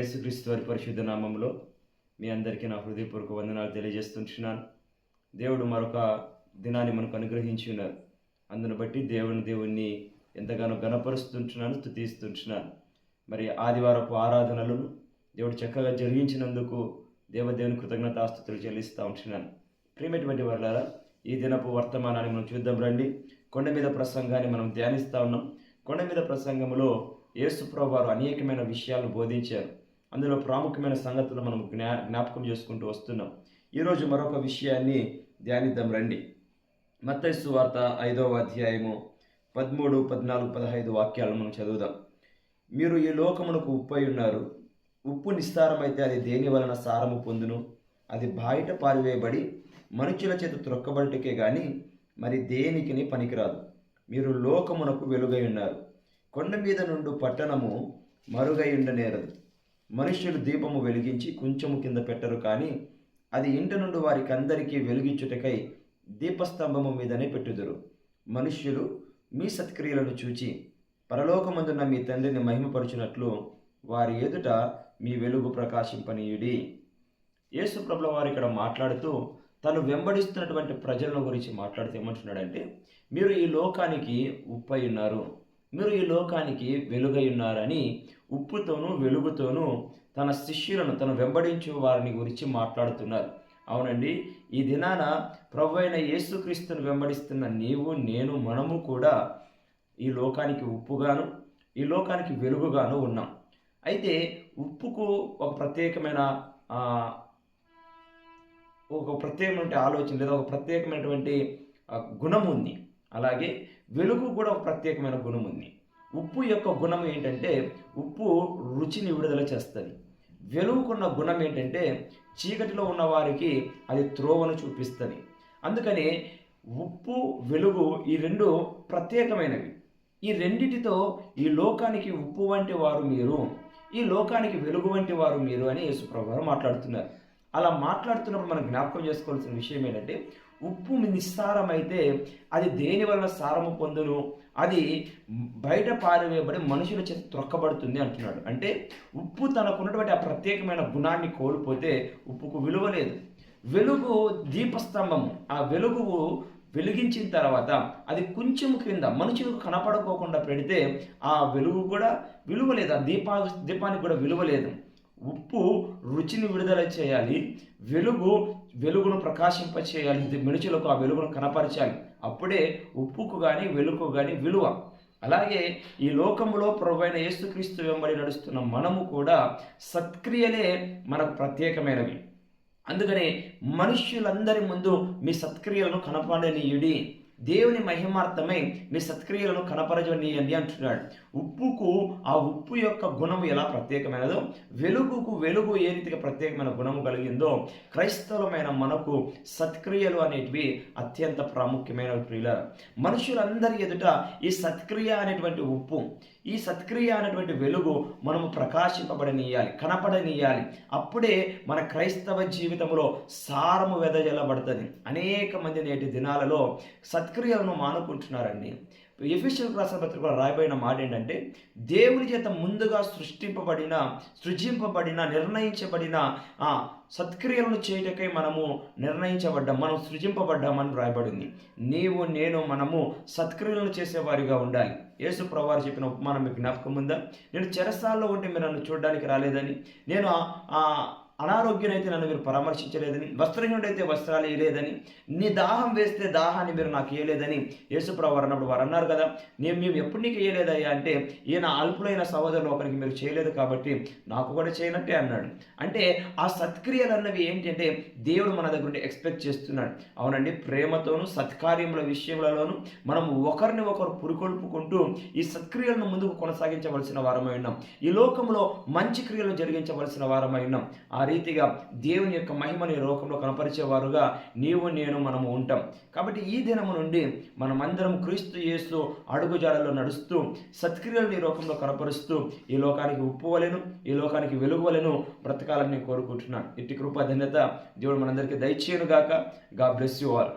యేసుక్రీస్తు వారి పరిశుద్ధ నామంలో మీ అందరికీ నా హృదయపూర్వక వందనాలు తెలియజేస్తుంటున్నాను. దేవుడు మరొక దినాన్ని మనకు అనుగ్రహించి ఉన్నారు. అందును బట్టి దేవుని దేవుణ్ణి ఎంతగానో గణపరుస్తుంటున్నాను స్థుతిస్తుంటున్నాను మరి ఆదివారపు ఆరాధనలను దేవుడు చక్కగా జరిగించినందుకు దేవదేవుని కృతజ్ఞత ఆస్తుతులు చెల్లిస్తూ ఉంటున్నాను. ప్రియమైనటువంటి వాళ్ళారా ఈ దినపు వర్తమానాన్ని మనం చూద్దాం రండి. కొండ మీద ప్రసంగాన్ని మనం ధ్యానిస్తూ ఉన్నాం. కొండ మీద ప్రసంగంలో యేసుప్రభు వారు అనేకమైన విషయాలను బోధించారు. అందులో ప్రాముఖ్యమైన సంగతులు మనం జ్ఞా జ్ఞాపకం చేసుకుంటూ వస్తున్నాం. ఈరోజు మరొక విషయాన్ని ధ్యానిద్దాం రండి. మత్తైసు వార్త ఐదవ అధ్యాయము పదమూడు పద్నాలుగు పదహైదు వాక్యాలను మనం చదువుదాం. మీరు ఈ లోకమునకు ఉప్పై ఉన్నారు. ఉప్పు నిస్సారమైతే అది దేని వలన సారము పొందును? అది బయట పారివేయబడి మనుషుల చేత త్రొక్కబడికే కానీ మరి దేనికిని పనికిరాదు. మీరు లోకమునకు వెలుగై ఉన్నారు. కొండ మీద నుండి పట్టణము మరుగై ఉండనేరదు. మనుష్యులు దీపము వెలిగించి కొంచెము కింద పెట్టరు కానీ అది ఇంటి నుండి వారికి అందరికీ వెలిగించుటకై దీపస్తంభము మీదనే పెట్టుదురు. మనుష్యులు మీ సత్క్రియలను చూచి పరలోకమందున్న మీ తండ్రిని మహిమపరుచునట్లు వారి ఎదుట మీ వెలుగు ప్రకాశింపనీయుడి. యేసుప్రభుల వారు ఇక్కడ మాట్లాడుతూ తను వెంబడిస్తున్నటువంటి ప్రజలను గురించి మాట్లాడుతూ ఏమంటున్నాడంటే మీరు ఈ లోకానికి ఉప్పై ఉన్నారు. మీరు ఈ లోకానికి వెలుగై ఉన్నారని ఉప్పుతోనూ వెలుగుతోనూ తన శిష్యులను తను వెంబడించు వారిని గురించి మాట్లాడుతున్నారు. అవునండి ఈ దినాన ప్రభు అయిన యేసుక్రీస్తును వెంబడిస్తున్న నీవు నేను మనము కూడా ఈ లోకానికి ఉప్పుగాను ఈ లోకానికి వెలుగుగాను ఉన్నాం. అయితే ఉప్పుకు ఒక ప్రత్యేకమైన ఒక ప్రత్యేకమైన ఆలోచన లేదా ఒక ప్రత్యేకమైనటువంటి గుణం ఉంది. అలాగే వెలుగు కూడా ఒక ప్రత్యేకమైన గుణం ఉంది. ఉప్పు యొక్క గుణం ఏంటంటే ఉప్పు రుచిని విడుదల చేస్తుంది. వెలుగుకున్న గుణం ఏంటంటే చీకటిలో ఉన్న వారికి అది త్రోవను చూపిస్తుంది. అందుకని ఉప్పు వెలుగు ఈ రెండు ప్రత్యేకమైనవి. ఈ రెండిటితో ఈ లోకానికి ఉప్పు వంటి వారు మీరు ఈ లోకానికి వెలుగు వంటి వారు మీరు అని యేసుప్రభు గారు మాట్లాడుతున్నారు. అలా మాట్లాడుతున్నప్పుడు మనం జ్ఞాపకం చేసుకోవాల్సిన విషయం ఏంటంటే ఉప్పు నిస్సారమైతే అది దేని వలన సారము పొందును? అది బయట పారవేయబడి మనుషుల చేత త్రొక్కబడుతుంది అంటున్నాడు. అంటే ఉప్పు తనకున్నటువంటి ఆ ప్రత్యేకమైన గుణాన్ని కోల్పోతే ఉప్పుకు విలువ లేదు. వెలుగు దీపస్తంభం. ఆ వెలుగు వెలిగించిన తర్వాత అది కొంచెం క్రింద మనుషులకు కనపడకోకుండా పెడితే ఆ వెలుగు కూడా విలువ లేదు. ఆ దీపా దీపానికి కూడా విలువ లేదు. ఉప్పు రుచిని విడుదల చేయాలి. వెలుగు వెలుగును ప్రకాశింప చేయాలి మనుషులకు ఆ వెలుగును కనపరచాలి. అప్పుడే ఉప్పుకు కానీ వెలుగు కానీ విలువ. అలాగే ఈ లోకంలో ప్రభైన యేసుక్రీస్తు వెంబడి నడుస్తున్న మనము కూడా సత్క్రియలే మనకు ప్రత్యేకమైనవి. అందుకనే మనుష్యులందరి ముందు మీ సత్క్రియలను కనపడనీయుడి. దేవుని మహిమార్థమై మీ సత్క్రియలను కనపరచనీయండి అంటున్నాడు. ఉప్పుకు ఆ ఉప్పు యొక్క గుణము ఎలా ప్రత్యేకమైనదో వెలుగుకు వెలుగు ఏ రీతిగా ప్రత్యేకమైన గుణము కలిగిందో క్రైస్తవమైన మనకు సత్క్రియలు అనేటివి అత్యంత ప్రాముఖ్యమైన ప్రియుల. మనుషులందరి ఎదుట ఈ సత్క్రియ అనేటువంటి ఉప్పు ఈ సత్క్రియ అనేటువంటి వెలుగు మనము ప్రకాశింపబడనీయాలి కనపడనీయాలి. అప్పుడే మన క్రైస్తవ జీవితంలో సారము వెదజల్లబడుతుంది. అనేక మంది నేటి దినాలలో సత్ సత్క్రియలను మానుకుంటున్నారండి. ఎఫిషియల్ రాసిన పత్రికలో రాయబడిన మాట ఏంటంటే దేవుని చేత ముందుగా సృష్టింపబడిన సృజింపబడిన నిర్ణయించబడిన ఆ సత్క్రియలను చేయటకై మనము నిర్ణయించబడ్డాం మనం సృజింపబడ్డామని రాయబడింది. నీవు నేను మనము సత్క్రియలను చేసేవారిగా ఉండాలి. యేసు ప్రవారు చెప్పిన ఉపమానం మీకు జ్ఞాపకం ఉందా? నేను చెరసాల్లో ఉంటే మీరు నన్ను చూడడానికి రాలేదని. నేను అనారోగ్యునైతే నన్ను మీరు పరామర్శించలేదని వస్త్రహీనుడైతే వస్త్రాలు ఇవ్వలేదని నీ దాహం వేస్తే దాహాన్ని మీరు నాకు ఇవ్వలేదని యేసుప్రభు వారు అన్నప్పుడు వారు అన్నారు కదా నేను మేము ఎప్పుడు నీకు ఇవ్వలేదయ్యా అంటే ఈయన అల్పులైన సహోదరులు ఒకరికి మీరు చేయలేదు కాబట్టి నాకు కూడా చేయనట్టే అన్నాడు. అంటే ఆ సత్క్రియలు అన్నవి ఏంటంటే దేవుడు మన దగ్గర నుండి ఎక్స్పెక్ట్ చేస్తున్నాడు. అవునండి ప్రేమతోనూ సత్కార్యముల విషయములలోనూ మనం ఒకరిని ఒకరు పురుకొల్పుకుంటూ ఈ సత్క్రియలను ముందుకు కొనసాగించవలసిన వారమై ఉన్నాం. ఈ లోకంలో మంచి క్రియలు జరిగించవలసిన వారమై ఉన్నాం. ఆ రీతిగా దేవుని యొక్క మహిమని ఈ లోకంలో కనపరిచేవారుగా నీవు నేను మనము ఉంటాం. కాబట్టి ఈ దినము నుండి మనమందరం క్రీస్తు యేసు అడుగుజాడలో నడుస్తూ సత్క్రియలను ఈ లోకంలో కనపరుస్తూ ఈ లోకానికి ఉప్పువలెను ఈ లోకానికి వెలుగువలెను బ్రతకాలని నేను కోరుకుంటున్నాను ఇట్టి కృప ధన్యత దేవుడు మనందరికీ దయచేయను గాక గా బ్లెస్ యు ఆల్.